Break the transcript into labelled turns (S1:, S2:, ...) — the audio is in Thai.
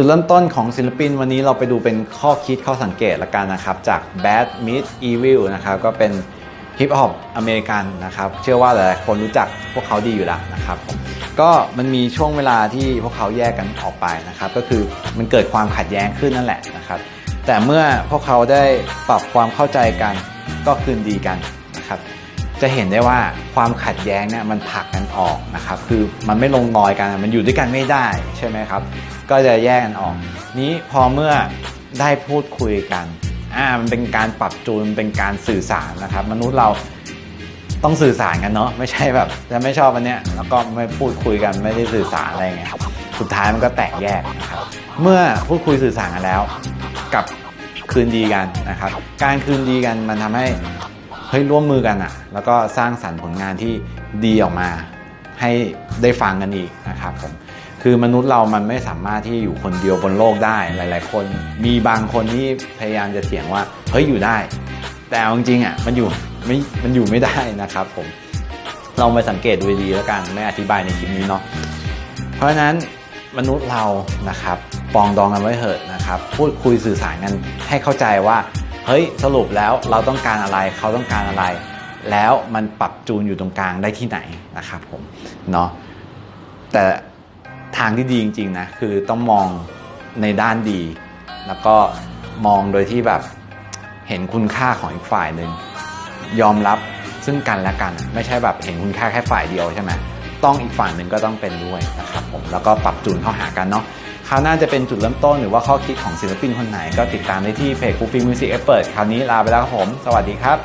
S1: จุดเริ่มต้นของศิลปินวันนี้เราไปดูเป็นข้อคิดข้อสังเกตละกันนะครับ จาก Bad Meet Evil นะครับ ก็เป็นฮิปฮอปอเมริกันนะครับ เชื่อว่าหลายๆคนรู้จักพวกเขาดีอยู่แล้วนะครับ ก็มันมีช่วงเวลาที่พวกเขาแยกกันออกไปนะครับ ก็คือมันเกิดความขัดแย้งขึ้นนั่นแหละนะครับ แต่เมื่อพวกเขาได้ปรับความเข้าใจกันก็คืนดีกันนะครับ จะเห็นได้ว่าความขัดแย้งเนี่ยมันผลักกันออกนะครับ คือมันไม่ลงรอยกันมันอยู่ด้วยกันไม่ได้ใช่ไหมครับ ก็จะแยกกันออก นี้พอเมื่อได้พูดคุยกันอ่ามันเป็นการปรับจูนเป็นการสื่อสารนะครับ มนุษย์เราต้องสื่อสารกันเนาะไม่ใช่แบบจะไม่ชอบอันเนี้ยแล้วก็ไม่พูดคุยกันไม่ได้สื่อสารอะไรเงี้ยสุดท้ายมันก็แตกแยกนะครับ เมื่อพูดคุยสื่อสารกันแล้วกับคืนดีกันนะครับ การคืนดีกันมันทำให้ เฮ้ยร่วมมือกันอะแล้วก็สร้างสรรค์ผลงานที่ดีออกมาให้ได้ฟังกันอีกนะครับผมคือมนุษย์เรามันไม่สามารถที่อยู่คนเดียวบนโลกได้หลาย ๆ คน มีบางคนที่พยายามจะเถียงว่าเฮ้ยอยู่ได้ แต่จริงๆอะมันอยู่ไม่มันอยู่ไม่ได้นะครับผมลองไปสังเกตดูดีแล้วกันไม่อธิบายในคลิปนี้เนาะเพราะฉะนั้นมนุษย์เรานะครับปองดองกันไว้เถอะนะครับ พูดคุยสื่อสารกันให้เข้าใจว่า เฮ้ยสรุปแล้วเราต้องการอะไรเขาต้องการอะไร แล้วมันปรับจูนอยู่ตรงกลางได้ที่ไหนนะครับผมเนาะแต่ทางที่ดีจริงๆนะคือต้องมองในด้านดี แล้วก็มองโดยที่แบบเห็นคุณค่าของอีกฝ่ายหนึ่งยอมรับซึ่งกันและกัน ไม่ใช่แบบเห็นคุณค่าแค่ฝ่ายเดียวใช่ไหมต้องอีกฝั่งหนึ่งก็ต้องเป็นด้วยนะครับผมแล้วก็ปรับจูนเข้าหากันเนาะ คราวหน้าจะเป็นจุดเริ่มต้นหรือว่าข้อคิดของศิลปินคนไหน ก็ติดตามได้ที่เพจ Goofy Music Expert คราวนี้ลาไปแล้วครับผม สวัสดีครับ